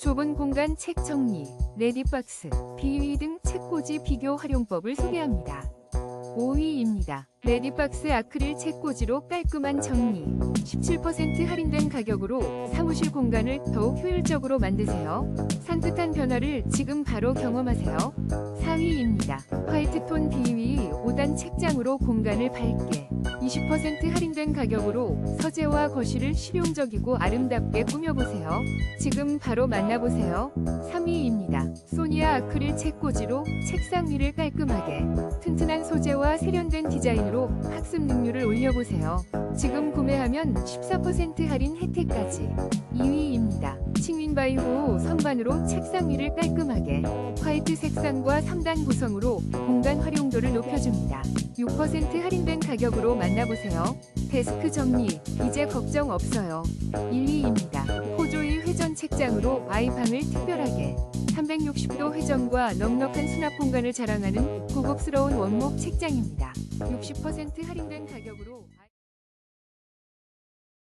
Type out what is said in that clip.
좁은 공간 책 정리, 레디박스, 비위 등 책꽂이 비교 활용법을 소개합니다. 5위입니다. 레디박스 아크릴 책꽂이로 깔끔한 정리. 17% 할인된 가격으로 사무실 공간을 더욱 효율적으로 만드세요. 산뜻한 변화를 지금 바로 경험하세요. 4위입니다. 화이트톤 비위 5단 책장으로 공간을 밝게. 20% 할인된 가격으로 서재와 거실을 실용적이고 아름답게 꾸며보세요. 지금 바로 만나보세요. 3위입니다. 소니아 아크릴 책꽂이로 책상 위를 깔끔하게. 튼튼한 소재와 세련된 디자인으로 학습 능률을 올려보세요. 지금 구매하면 14% 할인 혜택까지. 2위입니다. 칭윈바이호 선반으로 책상 위를 깔끔하게. 화이트 색상과 3단 구성으로 공간 활용도를 높여줍니다. 6% 할인된 가격으로 만나보세요. 데스크 정리, 이제 걱정 없어요. 1위입니다. 호조이 회전 책장으로 아이방을 특별하게. 360도 회전과 넉넉한 수납 공간을 자랑하는 고급스러운 원목 책장입니다. 60% 할인된 가격으로